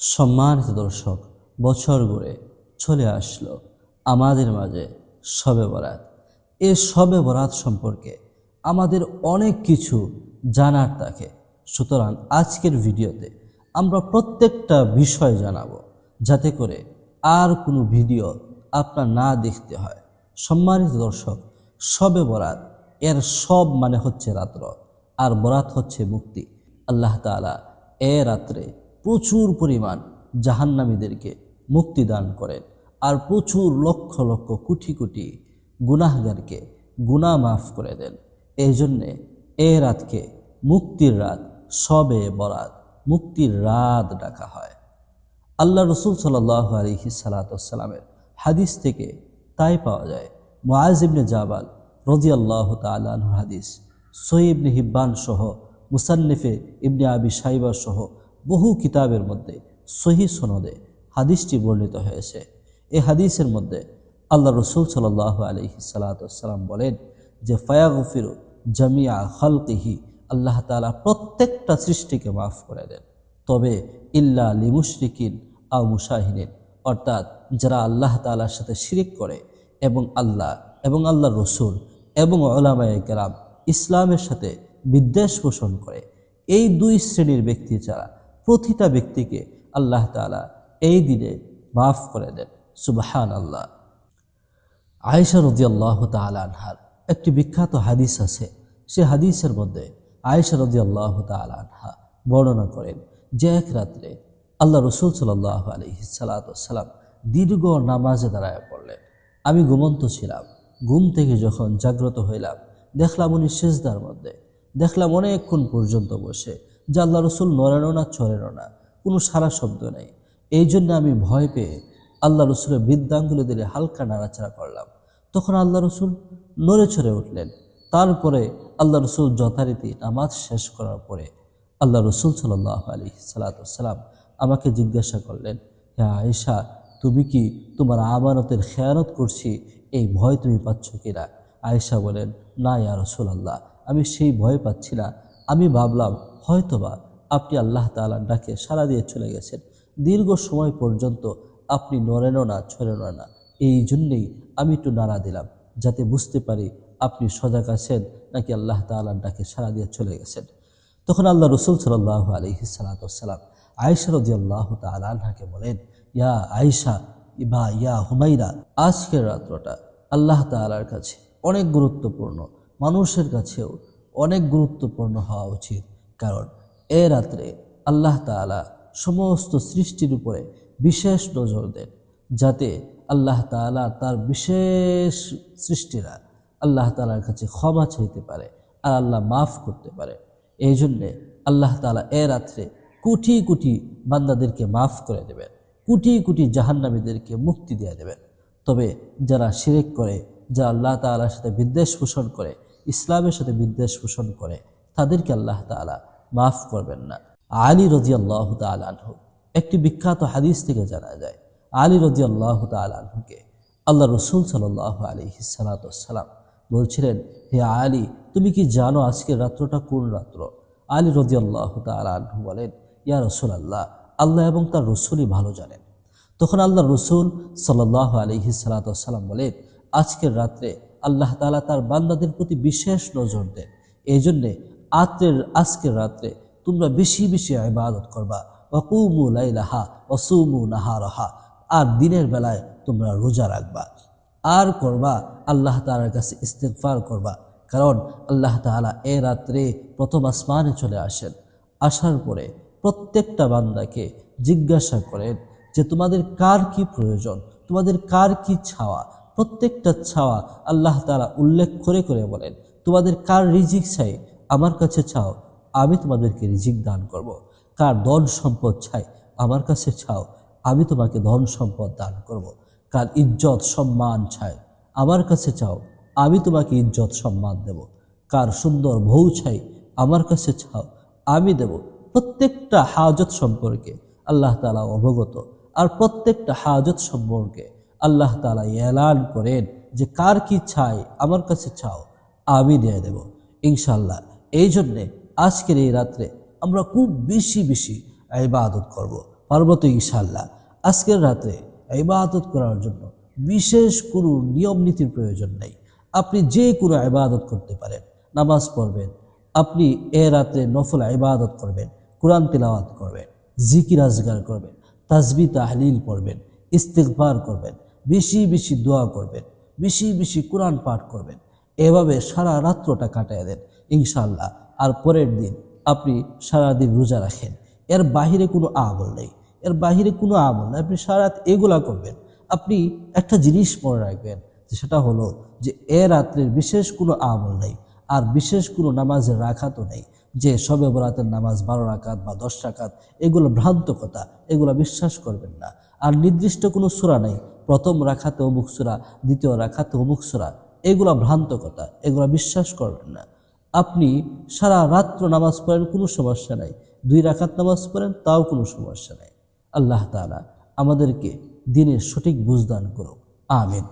সম্মানিত দর্শক, বছর ঘুরে চলে আসলো আমাদের মাঝে সবে বরাত। এ সবে বরাত সম্পর্কে আমাদের অনেক কিছু জানার থাকে। সুতরাং আজকের ভিডিওতে আমরা প্রত্যেকটা বিষয় জানাব, যাতে করে আর কোনো ভিডিও আপনার না দেখতে হয়। সম্মানিত দর্শক সবে বরাত এর সব মানে হচ্ছে রাত্র, আর বরাত হচ্ছে মুক্তি। আল্লাহ তাআলা এ রাত্রে প্রচুর পরিমাণ জাহান্নামীদেরকে মুক্তি দান করেন আর প্রচুর লক্ষ লক্ষ কোটি কোটি গুনাহগারকে গুনাহ মাফ করে দেন। এই জন্যে এ রাতকে মুক্তির রাত সবে বরাত, মুক্তির রাত ডাকা হয়। আল্লাহ রসুল সাল্লাহ আলহি সালাতামের হাদিস থেকে তাই পাওয়া যায়। মুআজ ইবনে জাবাল রজি আল্লাহ তালাহ হাদিস সহি ইবনে হিব্বান সহ, মুসান্নিফে ইবনে আবি সাইবা সহ বহু কিতাবের মধ্যে সহি সনদে হাদিসটি বর্ণিত হয়েছে। এই হাদিসের মধ্যে আল্লাহ রসুল সাল্লাহ আলহি সালাতাম বলেন যে, ফায়াগফিরু জামিয়া খালকিহি, আল্লাহ তালা প্রত্যেকটা সৃষ্টিকে মাফ করে দেন। তবে ইল্লা লিমুশরিকিন আও মুশাহিনিন অর্থাৎ যারা আল্লাহ তালার সাথে শিরিক করে এবং আল্লাহ এবং আল্লাহ রসুল এবং ওলামায় কেরাম ইসলামের সাথে বিদ্বেষ পোষণ করে, এই দুই শ্রেণির ব্যক্তি ছাড়া প্রতিটা ব্যক্তিকে আল্লাহ তালা এই দিনে মাফ করে দেন। সুবাহান আল্লাহ আয়েশা রদি আল্লাহ আনহার একটি বিখ্যাত হাদিস আছে। সে হাদিসের মধ্যে আয়েশা রদি আল্লাহ আনহা বর্ণনা করেন যে এক রাত্রে আল্লাহ রসুল সাল্লাহ আলহি সালাতাম দীর্ঘ নামাজে দাঁড়ায় পড়লেন। আমি ঘুমন্ত ছিলাম। ঘুম থেকে যখন জাগ্রত হইলাম, দেখলাম উনি সেজদার মধ্যে। দেখলাম অনেকক্ষণ পর্যন্ত বসে যে আল্লাহ রসুল নড়েনও না, চড়েনও না, কোনো সারা শব্দ নেই। এই জন্য আমি ভয় পেয়ে আল্লাহ রসুলের বৃদ্ধাঙ্গুলি দিলে হালকা নাড়াচাড়া করলাম। তখন আল্লাহ রসুল নড়ে চড়ে উঠলেন। তারপরে আল্লাহ রসুল যথারীতি নামাজ শেষ করার পরে আল্লাহ রসুল সাল্লাহ আলী সালাতাম আমাকে জিজ্ঞাসা করলেন হ্যাঁ আয়েশা, তুমি কি তোমার আমানতের খেয়ানত করছি? এই ভয় তুমি পাচ্ছ কিনা? আয়েশা বলেন, না ইয়া রসুল আল্লাহ আমি সেই ভয় পাচ্ছি না। আমি ভাবলাম হয়তোবা আপনি আল্লাহ তালার ডাকে সারা দিয়ে চলে গেছেন। দীর্ঘ সময় পর্যন্ত আপনি নড়েনও না, ছড়েনও না। এই জন্যেই আমি একটু নাড়া দিলাম, যাতে বুঝতে পারি আপনি সজাগ আছেন নাকি আল্লাহ তালার ডাকে সারা দিয়ে চলে গেছেন। তখন আল্লাহ রসুল সাল্লাহ আলহি সালাতাম আয়েশা রদি আল্লাহ তালাকে বলেন, ইয়া আয়েশা ইবা ইয়া হুমাইরা, আজকের রাত্রটা আল্লাহ তালার কাছে অনেক গুরুত্বপূর্ণ। মানুষের কাছেও অনেক গুরুত্বপূর্ণ হওয়া উচিত। কারণ এ রাত্রে আল্লাহ তালা সমস্ত সৃষ্টির উপরে বিশেষ নজর দেন, যাতে আল্লাহ তালা তার বিশেষ সৃষ্টিরা আল্লাহ তালার কাছে ক্ষমা চাইতে পারে আর আল্লাহ মাফ করতে পারে। এই জন্যে আল্লাহ তালা এ রাত্রে কোটি কোটি বান্দাদেরকে মাফ করে দেবেন, কোটি কোটি জাহান্নামীদেরকে মুক্তি দিয়ে দেবেন। তবে যারা শিরেক করে, যারা আল্লাহ তালার সাথে বিদ্বেষ পোষণ করে, ইসলামের সাথে বিদ্বেষ পোষণ করে তাদেরকে আল্লাহ তালা মাফ করবেন না। আলী রজি আল্লাহ তালহু একটি বিখ্যাত হাদিস থেকে জানা যায়, আলী রজি আল্লাহ তালহুকে আল্লাহ রসুল সাল্লাহ আলী সালাতাম বলছিলেন, হে আলী, তুমি কি জানো আজকের রাত্রটা কোন রাত্র? আলী রজি আল্লাহ তালহু বলেন, ইয়া রসুল আল্লাহ আল্লাহ এবং তার রসুলই ভালো জানেন। তখন আল্লাহ রসুল সাল্লাহ আলহি সালাতাম বলেন, আজকের রাত্রে আল্লাহ তালা তার বান্দাদের প্রতি বিশেষ নজর দেন। এই জন্যে আত্রের আজকের রাত্রে তোমরা বেশি বেশি ইবাদত করবা। ওকুমু লাইলাহা ওসুমু নাহারহা, আর দিনের বেলায় তোমরা রোজা রাখবা। আর করবা, আল্লাহ তালার কাছে ইস্তেকফার করবা। কারণ আল্লাহ তালা এ রাত্রে প্রথম আসমানে চলে আসেন। আসার পরে প্রত্যেকটা বান্দাকে জিজ্ঞাসা করেন যে, তোমাদের কার কি প্রয়োজন? তোমাদের কার কি ছাওয়া? প্রত্যেকটা ছাওয়া আল্লাহ তালা উল্লেখ করে করে বলেন, তোমাদের কার রিজিক চাই? আমার কাছে চাও, আমি তোমাদেরকে রিজিক দান করব। কার ধন সম্পদ চাই, আমার কাছে চাও, আমি তোমাকে ধন সম্পদ দান করব। কার ইজ্জত সম্মান চাই, আমার কাছে চাও, আমি তোমাকে ইজ্জত সম্মান দেব কার সুন্দর বউ চাই, আমার কাছে চাও, আমি দেব প্রত্যেকটা হাজত সম্পর্কে আল্লাহ তালা অবগত আর প্রত্যেকটা হাজত সম্পর্কে আল্লাহ তালা এলান করেন যে কার কি চাই, আমার কাছে চাও, আমি দিয়ে দেব ইনশাল্লাহ এই জন্যে আজকের এই রাত্রে আমরা খুব বেশি বেশি ইবাদত করব। পারব তো ইনশাল্লাহ আজকের রাতে ইবাদত করার জন্য বিশেষ কোনো নিয়ম নীতির প্রয়োজন নেই। আপনি যে কোনো ইবাদত করতে পারেন। নামাজ পড়বেন, আপনি এ রাতে নফল ইবাদত করবেন, কোরআন তিলাওয়াত করবেন, জিকির আজগার করবেন, তাজবি, তাহলিল পড়বেন ইস্তেকবার করবেন, বেশি বেশি দোয়া করবেন, বেশি বেশি কোরআন পাঠ করবেন, এভাবে সারা রাত্রটা কাটায় দেন। ইনশাল্লাহ আর পরের দিন আপনি সারাদিন রোজা রাখেন। এর বাহিরে কোনো আমল নেই। এর বাহিরে কোনো আমল নেই। আপনি সারা রাত এগুলা করবেন। আপনি একটা জিনিস মনে রাখবেন সেটা হলো যে এ রাত্রের বিশেষ কোনো আমল নেই। আর বিশেষ কোনো নামাজের রাখাতও নেই। যে সবে বরাতের নামাজ বারো রাকাত বা দশ রাকাত, এগুলো ভ্রান্ত কথা। এগুলো বিশ্বাস করবেন না। আর নির্দিষ্ট কোনো সুরা নেই। প্রথম রাখাতে অমুক সুরা, দ্বিতীয় রাখাতে অমুক সুরা। এগুলো ভ্রান্ত কথা। এগুলো বিশ্বাস করবেন না। আপনি সারা রাত্র নামাজ পড়েন, কোনো সমস্যা নাই। দুই রাখাত নামাজ পড়েন, তাও কোনো সমস্যা নাই। আল্লাহ তালা আমাদেরকে দিনের সঠিক বুঝদান করুক। আমিন।